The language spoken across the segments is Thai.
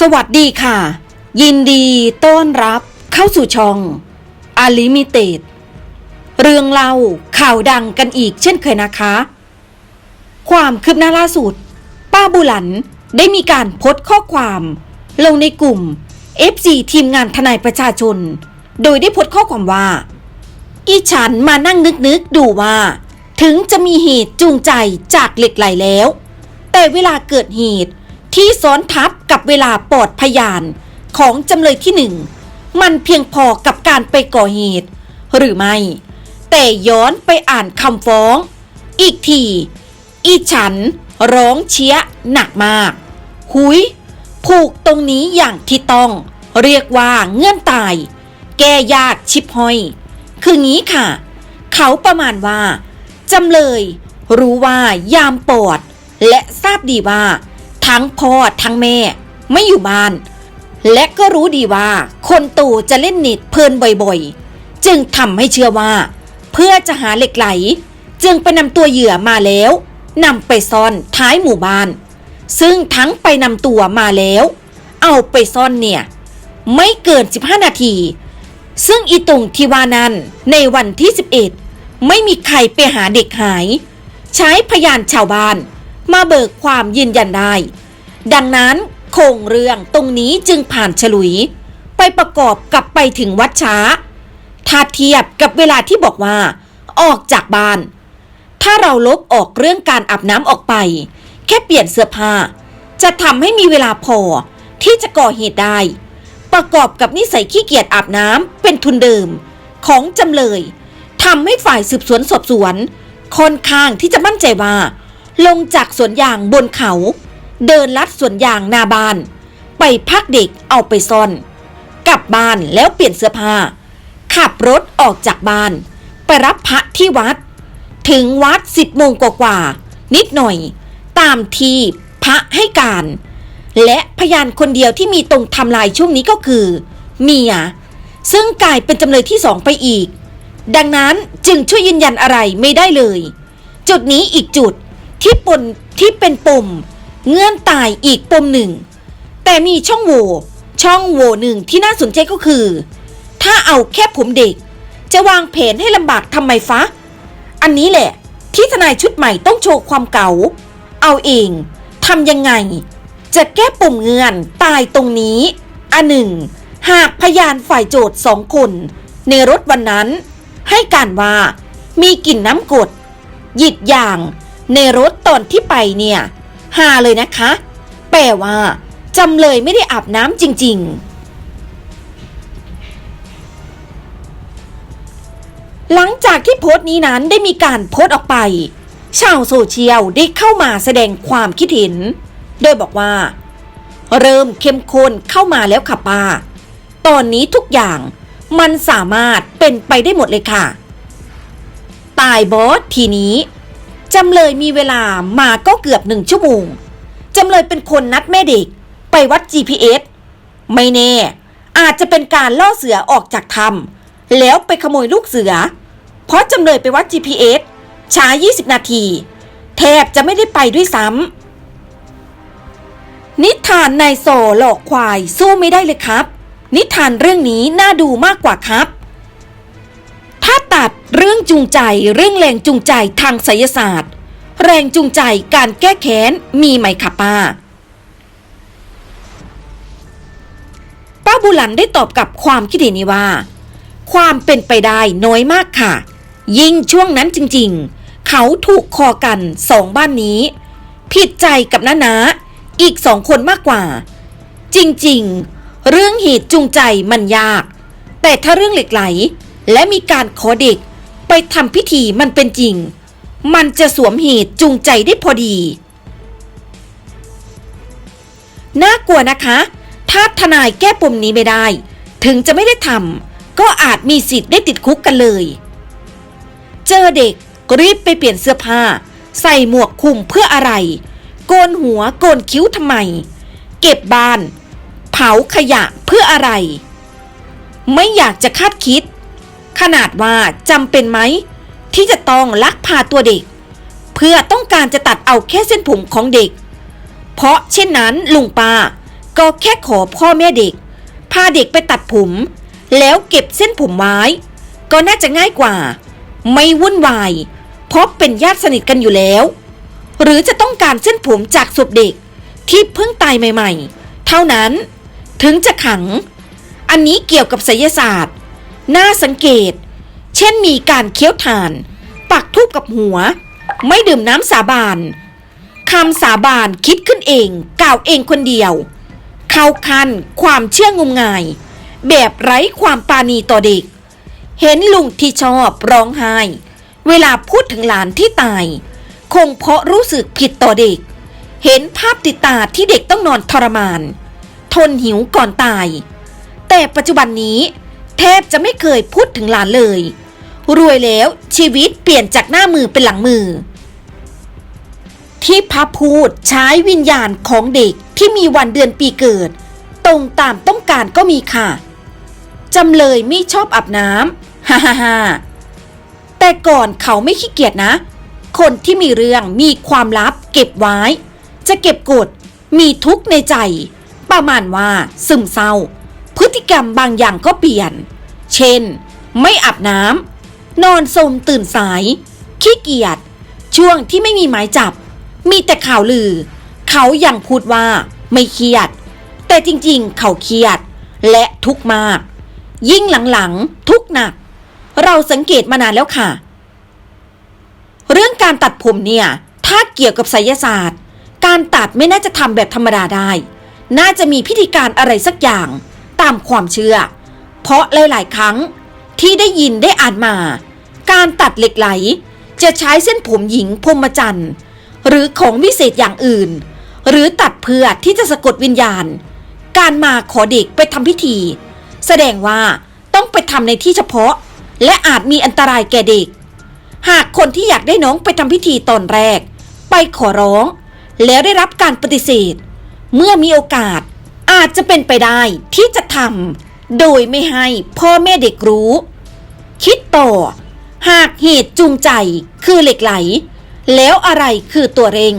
สวัสดีค่ะ ยินดีต้อนรับเข้าสู่ช่องอาลิมิเต็ดเรื่องเล่าข่าวดังกันอีกเช่นเคยนะคะ ความคืบหน้าล่าสุด ป้าบุหลันได้มีการโพสต์ข้อความ ลงในกลุ่ม FC ทีมงานทนายประชาชน โดยได้โพสต์ข้อความว่า อีฉันมานั่งนึกๆดูว่า ถึงจะมีเหตุจูงใจจากเหล็กไหลแล้ว แต่เวลาเกิดเหตุ ที่ซ้อนทับกับเวลาปอดพยานของจำเลยที่หนึ่งมันเพียงพอกับการไปก่อเหตุ หรือไม่ แต่ย้อนไปอ่านคำฟ้อง อีกที อีฉันร้องเชียหนักมาก หุย ผูกตรงนี้อย่างที่ต้อง เรียกว่าเงื่อนตาย แก้ยากชิบห้อย คืองี้ค่ะ เขาประมาณว่าจำเลย รู้ว่ายามปอด และทราบดีว่า ทั้งพ่อทั้งแม่ ไม่อยู่บ้าน และก็รู้ดีว่า คนโตจะเล่นเน็ตเพลินบ่อยๆ จึงทำให้เชื่อว่า เพื่อจะหาเหล็กไหล จึงไปนำตัวเหยื่อมาแล้วนำไปซ่อนท้ายหมู่บ้าน ซึ่งทั้งไปนำตัวมาแล้ว เอาไปซ่อนเนี่ย ไม่เกิน 15 นาที ซึ่งอีตรงทีวานันในวันที่ 11 ไม่มีใครไปหาเด็กหาย ใช้พยานชาวบ้าน มาเบิกความยืนยันได้ ดังนั้นโครงเรื่องตรงนี้จึงผ่านฉลุย ไปประกอบกับไปถึงวัดช้า ถ้าเทียบกับเวลาที่บอกว่า ออกจากบ้าน ถ้าเราลบออกเรื่องการอาบน้ำออกไป แค่เปลี่ยนเสื้อผ้า จะทำให้มีเวลาพอที่จะก่อเหตุได้ ประกอบกับนิสัยขี้เกียจอาบน้ำเป็นทุนเดิม ของจำเลยทำให้ฝ่ายสืบสวนสอบสวนค่อนข้างที่จะมั่นใจว่า ลงจากสวนยางบนเขา เดินลัดสวนยางนาบาน ไปพักเด็กเอาไปซ่อน กลับบ้านแล้วเปลี่ยนเสื้อผ้า ขับรถออกจากบ้าน ไปรับพระที่วัด ถึงวัดสิบโมงกว่าๆนิดหน่อย ตามที่พระให้การ และพยานคนเดียวที่มีตรงทำลายช่วงนี้ก็คือ เมีย ซึ่งกลายเป็นจำเลยที่สองไปอีก ดังนั้นจึงช่วยยืนยันอะไรไม่ได้เลย จุดนี้อีกจุด ที่ปุ่นที่เป็นปุ่ม เงื่อนตายอีกปุ่มหนึ่ง แต่มีช่องโหว่ช่องโหว่หนึ่งที่น่าสนใจก็คือ ถ้าเอาแค่ผมเด็ก จะวางแผนให้ลำบากทำไมฟะ อันนี้แหละ ที่ทนายชุดใหม่ต้องโชว์ความเก่าเอาเองทำยังไง จะแก้ปุ่มเงื่อนตายตรงนี้อันหนึ่ง หากพยานฝ่ายโจทย์สองคน ในรถวันนั้น ให้การว่ามีกลิ่นน้ำกรดหยิดอย่าง ในรถตอนที่ไปเนี่ยหาเลยนะคะ แปลว่าจำเลยไม่ได้อาบน้ำจริง ๆ หลังจากที่โพสต์นี้นั้นได้มีการโพสต์ออกไป ชาวโซเชียลได้เข้ามาแสดงความคิดเห็น โดยบอกว่า เริ่มเข้มข้นเข้ามาแล้วค่ะป้า ตอนนี้ทุกอย่างมันสามารถเป็นไปได้หมดเลยค่ะ ตายบอสทีนี้ จำเลยมีเวลามาก็เกือบหนึ่งชั่วโมง จำเลยเป็นคนนัดแม่เด็ก ไปวัด GPS ไม่แน่ อาจจะเป็นการล่อเสือออกจากถ้ำแล้วไปขโมยลูกเสือ เพราะจำเลยไปวัด GPS ช้า 20 นาที แทบจะไม่ได้ไปด้วยซ้ำนิทานนายโซหลอกควายสู้ไม่ได้เลยครับ นิทานเรื่องนี้น่าดูมากกว่าครับ เรื่องจูงใจเรื่องแรงจูงใจทางไสยศาสตร์ แรงจูงใจการแก้แค้นมีไหมคะป้า ป้าบุหลันได้ตอบกับความคิดเห็นนี้ว่า ความเป็นไปได้น้อยมากค่ะ ยิ่งช่วงนั้นจริงๆ เขาถูกคอกันสองบ้านนี้ ผิดใจกับน้านาอีกสองคนมากกว่า จริงๆ เรื่องเหตุจูงใจมันยาก แต่ถ้าเรื่องเหล็กไหลและมีการขอเด็ก ไปทำพิธีมันเป็นจริง มันจะสวมเหตุจูงใจได้พอดี น่ากลัวนะคะ ถ้าทนายแก้ปมนี้ไม่ได้ ถึงจะไม่ได้ทำก็อาจมีสิทธิ์ได้ติดคุกกันเลย เจอเด็กรีบไปเปลี่ยนเสื้อผ้า ใส่หมวกคลุมเพื่ออะไร โกนหัวโกนคิ้วทำไม เก็บบ้าน เผาขยะเพื่ออะไร ไม่อยากจะคาดคิด ขนาดว่าจำเป็นไหม ที่จะต้องลักพาตัวเด็ก เพื่อต้องการจะตัดเอาแค่เส้นผมของเด็ก เพราะเช่นนั้นลุงป้าก็แค่ขอพ่อแม่เด็ก พาเด็กไปตัดผม แล้วเก็บเส้นผมไว้ ก็น่าจะง่ายกว่า ไม่วุ่นวาย เพราะเป็นญาติสนิทกันอยู่แล้ว หรือจะต้องการเส้นผมจากศพเด็กที่เพิ่งตายใหม่ ๆ เท่านั้น ถึงจะขัง อันนี้เกี่ยวกับไสยศาสตร์ น่าสังเกต เช่นมีการเคี้ยวถ่าน ปักทูบกับหัว ไม่ดื่มน้ำสาบานคำสาบานคิดขึ้นเอง กล่าวเองคนเดียว เข้าคันความเชื่องมงาย แบบไร้ความปาณีต่อเด็ก เห็นลุงที่ชอบร้องไห้ เวลาพูดถึงหลานที่ตาย คงเพราะรู้สึกผิดต่อเด็ก เห็นภาพติดตาที่เด็กต้องนอนทรมาน ทนหิวก่อนตาย แต่ปัจจุบันนี้ แทบจะไม่เคยพูดถึงหลานเลย รวยแล้วชีวิตเปลี่ยนจากหน้ามือเป็นหลังมือ ที่พระพูดใช้วิญญาณของเด็กที่มีวันเดือนปีเกิด ตรงตามต้องการก็มีค่ะจำเลยไม่ชอบอาบน้ำฮ่าฮ่าฮ่าแต่ก่อนเขาไม่ขี้เกียจนะ คนที่มีเรื่องมีความลับเก็บไว้ จะเก็บกด มีทุกข์ในใจ ประมาณว่าซึมเศร้า พฤติกรรมบางอย่างก็เปลี่ยน เช่น ไม่อาบน้ำ นอนสมตื่นสาย ขี้เกียจ ช่วงที่ไม่มีหมายจับ มีแต่ข่าวลือ เขายังพูดว่าไม่เครียด แต่จริงๆ เขาเครียด และทุกข์มาก ยิ่งหลังๆ ทุกข์หนัก เราสังเกตมานานแล้วค่ะ เรื่องการตัดผมเนี่ย ถ้าเกี่ยวกับไสยศาสตร์ การตัดไม่น่าจะทำแบบธรรมดาได้ น่าจะมีพิธีการอะไรสักอย่าง ตามความเชื่อ เพราะหลาย ๆ ครั้งที่ได้ยินได้อ่านมา การตัดเหล็กไหล จะใช้เส้นผมหญิงพรมจันทร์ หรือของวิเศษอย่างอื่น หรือตัดเพื่อที่จะสะกดวิญญาณ การมาขอเด็กไปทำพิธี แสดงว่าต้องไปทำในที่เฉพาะ และอาจมีอันตรายแก่เด็ก หากคนที่อยากได้น้องไปทำพิธีตอนแรก ไปขอร้อง แล้วได้รับการปฏิเสธ เมื่อมีโอกาสอาจจะเป็นไปได้ที่จะ ทำโดยไม่ให้พ่อแม่เด็กรู้ คิดต่อ หากเหตุจูงใจคือเหล็กไหล แล้วอะไรคือตัวเร่ง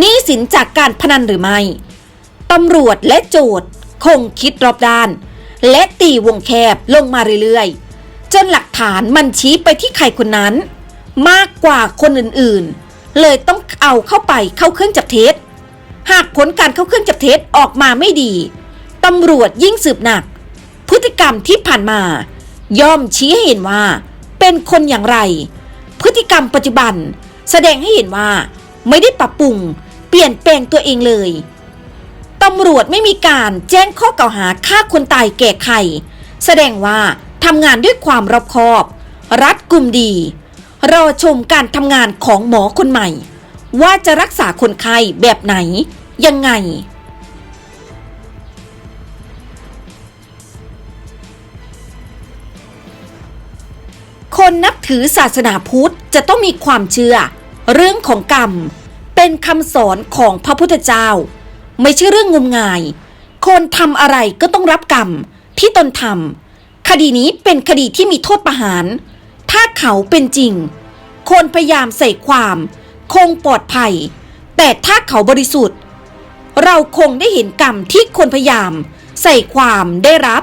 นี้สินจากการพนันหรือไม่ตำรวจและโจทย์คงคิดรอบด้าน และตีวงแคบลงมาเรื่อยๆ จนหลักฐานมันชี้ไปที่ใครคนนั้น มากกว่าคนอื่นๆ เลยต้องเอาเข้าไปเข้าเครื่องจับเท็จ หากผลการเข้าเครื่องจับเท็จออกมาไม่ดี ตำรวจยิ่งสืบหนัก พฤติกรรมที่ผ่านมา ย่อมชี้ให้เห็นว่า เป็นคนอย่างไร พฤติกรรมปัจจุบัน แสดงให้เห็นว่า ไม่ได้ปรับปรุง เปลี่ยนแปลงตัวเองเลยตำรวจไม่มีการแจ้งข้อกล่าวหาฆ่าคนตายแก่ใคร แสดงว่าทำงานด้วยความรอบคอบ รัดกุมดี รอชมการทำงานของหมอคนใหม่ ว่าจะรักษาคนไข้แบบไหน ยังไง คนนับถือศาสนาพุทธจะต้องมีความเชื่อ เรื่องของกรรม เป็นคำสอนของพระพุทธเจ้า ไม่ใช่เรื่องงมงาย คนทำอะไรก็ต้องรับกรรมที่ตนทำคดีนี้เป็นคดีที่มีโทษประหาร ถ้าเขาเป็นจริง คนพยายามใส่ความ คงปลอดภัย แต่ถ้าเขาบริสุทธิ์ เราคงได้เห็นกรรมที่คนพยายาม ใส่ความได้รับ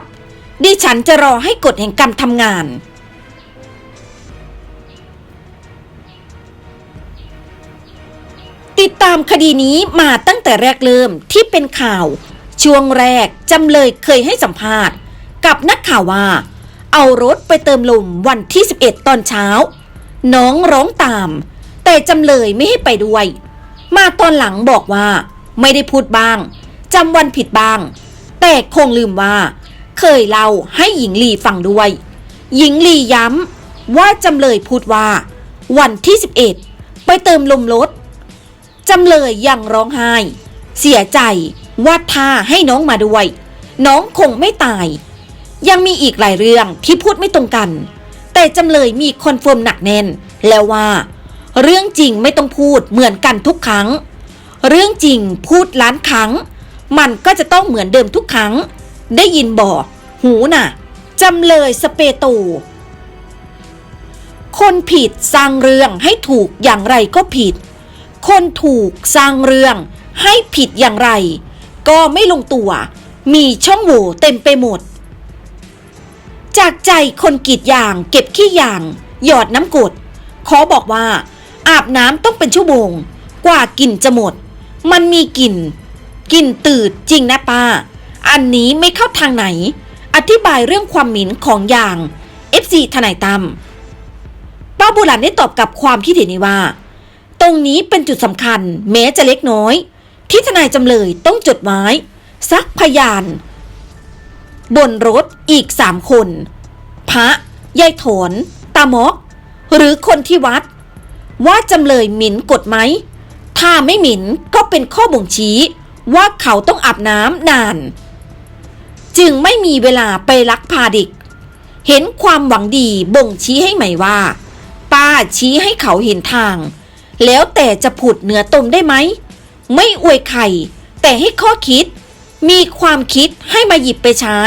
ดิฉันจะรอให้กฎแห่งกรรมทำงาน ติดตามคดีนี้มาตั้งแต่แรกเริ่มที่เป็นข่าว ช่วงแรกจำเลยเคยให้สัมภาษณ์ กับนักข่าวว่า เอารถไปเติมลมวันที่ 11 ตอนเช้า น้องร้องตาม แต่จำเลยไม่ให้ไปด้วย มาตอนหลังบอกว่า ไม่ได้พูดบ้างจำวันผิดบ้าง แต่คงลืมว่า เคยเล่าให้หญิงลีฟังด้วย หญิงลีย้ำว่าจำเลยพูดว่า วันที่ 11 ไปเติมลมรถ จำเลยยังร้องไห้ เสียใจว่าถ้าให้น้องมาด้วย น้องคงไม่ตาย ยังมีอีกหลายเรื่องที่พูดไม่ตรงกัน แต่จำเลยมีคอนเฟิร์มหนักแน่น แล้วว่า เรื่องจริงไม่ต้องพูดเหมือนกันทุกครั้ง เรื่องจริงพูดล้านครั้ง มันก็จะต้องเหมือนเดิมทุกครั้ง ได้ยินบอหูน่ะจำเลยสเปโตคนผิดสร้างเรื่องให้ถูกอย่างไรก็ผิด คนถูกสร้างเรื่อง ให้ผิดอย่างไร ก็ไม่ลงตัว มีช่องโหว่เต็มไปหมด จากใจคนกีดยางเก็บขี้ยาง หยอดน้ำกรดขอบอกว่า อาบน้ำต้องเป็นชั่วโมง กว่ากลิ่นจะหมด มันมีกลิ่นกลิ่นตืดจริงนะป้า อันนี้ไม่เข้าทางไหน อธิบายเรื่องความหมิ่นของยาง FC ทนายตั้มป้าบุรันได้ตอบกับความคิดเห็นนี้ว่า ตรงนี้เป็นจุดสำคัญแม้จะเล็กน้อย ที่ทนายจำเลยต้องจดไว้ซักพยาน บนรถอีกสามคน พระยายโถนตามอก หรือคนที่วัด ว่าจำเลยหมิ่นกฎไหม ถ้าไม่หมิ่นก็เป็นข้อบ่งชี้ว่าเขาต้องอาบน้ำนาน จึงไม่มีเวลาไปลักพาเด็ก เห็นความหวังดีบ่งชี้ให้ใหม่ว่า ป้าชี้ให้เขาเห็นทาง แล้วแต่จะผุดเหนือตมได้ไหม ไม่อวยไข่ แต่ให้ข้อคิด มีความคิดให้มาหยิบไปใช้